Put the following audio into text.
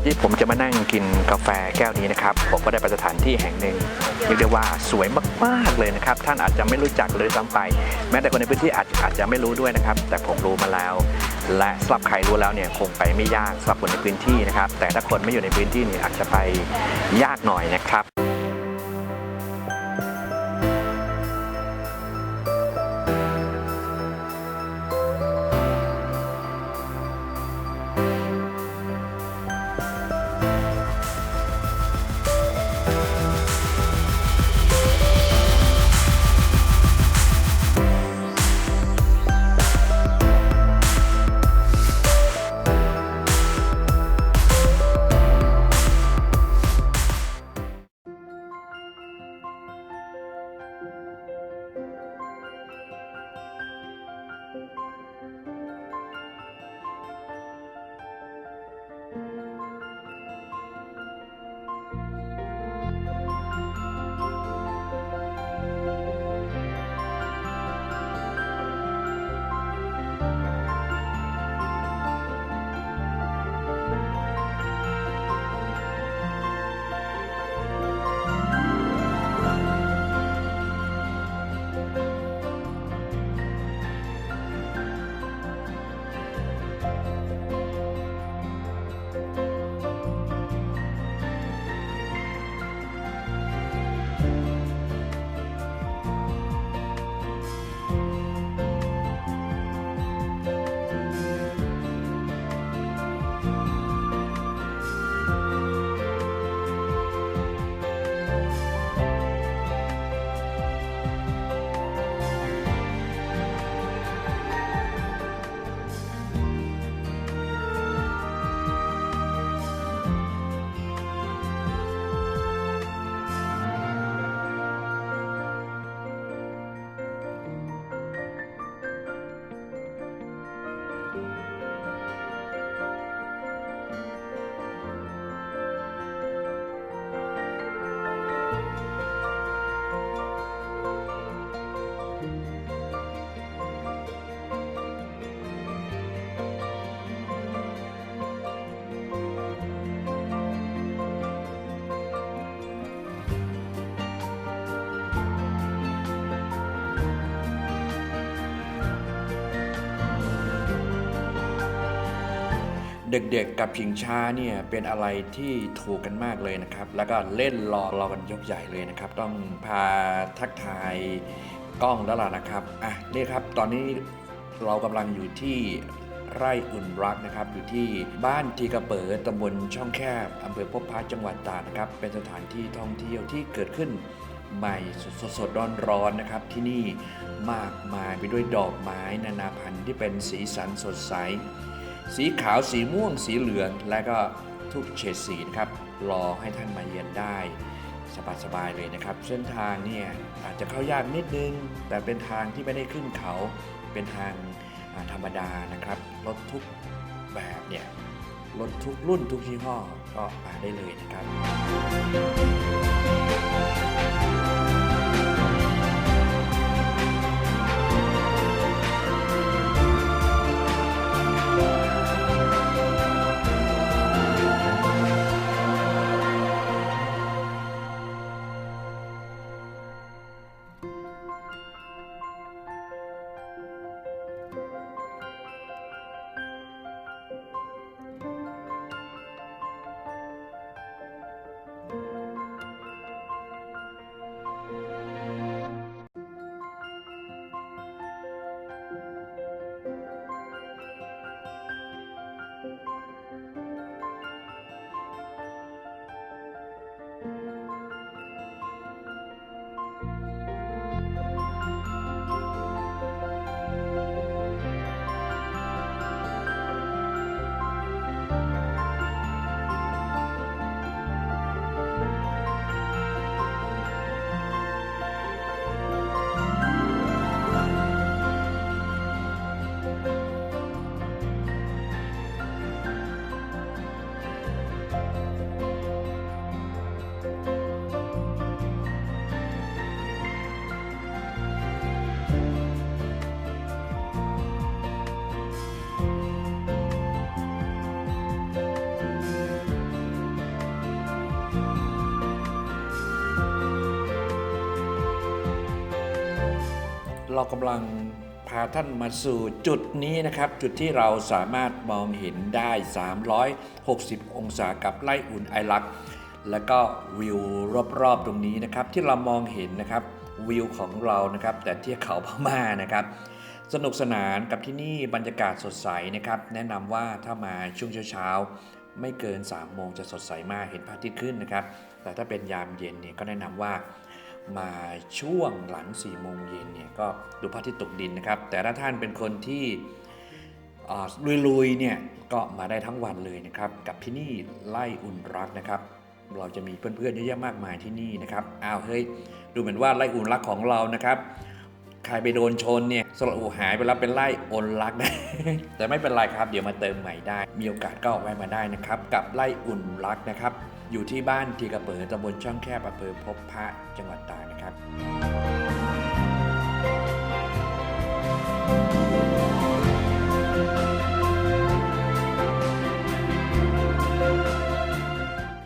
อนที่ผมจะมานั่งกินกาแฟแก้วนี้นะครับ ผมก็ได้ไปสถานที่แห่งหนึ่งเรียกได้ว่าสวยมากๆเลยนะครับ ท่านอาจจะไม่รู้จักเลยซ้ำไป แม้แต่คนในพื้นที่อาจอาจจะไม่รู้ด้วยนะครับ แต่ผมรู้มาแล้ว และสำหรับใครรู้แล้วเนี่ยคงไปไม่ยากสำหรับคนในพื้นที่นะครับ แต่ถ้าคนไม่อยู่ในพื้นที่เนี่ยอาจจะไปยากหน่อยนะครับ you เด็กๆกับชิงช้าเนี่ยเป็นอะไรที่ถูกกันมากเลยนะครับ แล้วก็เล่นรอรอกันยกใหญ่เลยนะครับ ต้องพาทักทายกล้องแล้วล่ะนะครับอะนี่ครับตอนนี้เรากำลังอยู่ที่ไร่อุ่นรักนะครับ อยู่ที่บ้านทีกระเปิดตำบลช่องแคบอำเภอพบพระจังหวัดตาดนะครับ เป็นสถานที่ท่องเที่ยวที่เกิดขึ้นใหม่สดสดๆร้อนๆนะครับ ที่นี่มากมายไปด้วยดอกไม้นานาพันธุ์ที่เป็นสีสันสดใส สีขาวสีม่วง สีเหลือง และก็ทุกเฉดสีนะครับ รอให้ท่านมาเยือนได้ สบายๆเลยนะครับ เส้นทางเนี่ยอาจจะเข้ายากนิดนึง แต่เป็นทางที่ไม่ได้ขึ้นเขา เป็นทางธรรมดานะครับ รถทุกแบบเนี่ย รถทุกรุ่นทุกยี่ห้อก็มาได้เลยนะครับ เรากำลังพาท่านมาสู่จุดนี้นะครับ จุดที่เราสามารถมองเห็นได้ 360 องศากับไล่อุ่นไอรัก แล้วก็วิวรอบๆตรงนี้นะครับ ที่เรามองเห็นนะครับวิวของเรานะครับ แต่ที่เขาพม่านะครับ สนุกสนานกับที่นี่บรรยากาศสดใสนะครับ แนะนำว่าถ้ามาช่วงเช้าๆไม่เกิน3โมงจะสดใสมากเห็นพระอาทิตย์ขึ้นนะครับ แต่ถ้าเป็นยามเย็นเนี่ยก็แนะนำว่า มาช่วงหลัง4โมงเย็นเนี่ยก็ดูพระอาทิตย์ตกดินนะครับ แต่ถ้าท่านเป็นคนที่ลุยๆเนี่ยก็มาได้ทั้งวันเลยนะครับ กับที่นี่ไล่อุ่นรักนะครับ เราจะมีเพื่อนๆเยอะแยะมากมายที่นี่นะครับอ้าวเฮ้ยดูเหมือนว่าไล่อุ่นรักของเรานะครับใครไปโดนชนเนี่ยสระอูหายไปแล้วเป็นไล่โอนลักนะแต่ไม่เป็นไรครับ เดี๋ยวมาเติมใหม่ได้ มีโอกาสก็แวะมาได้นะครับ กับไล่อุ่นรักนะครับ อยู่ที่บ้านทีกระเปิดตำบลช่องแคบอำเภอพบพระจังหวัดตากนะครับ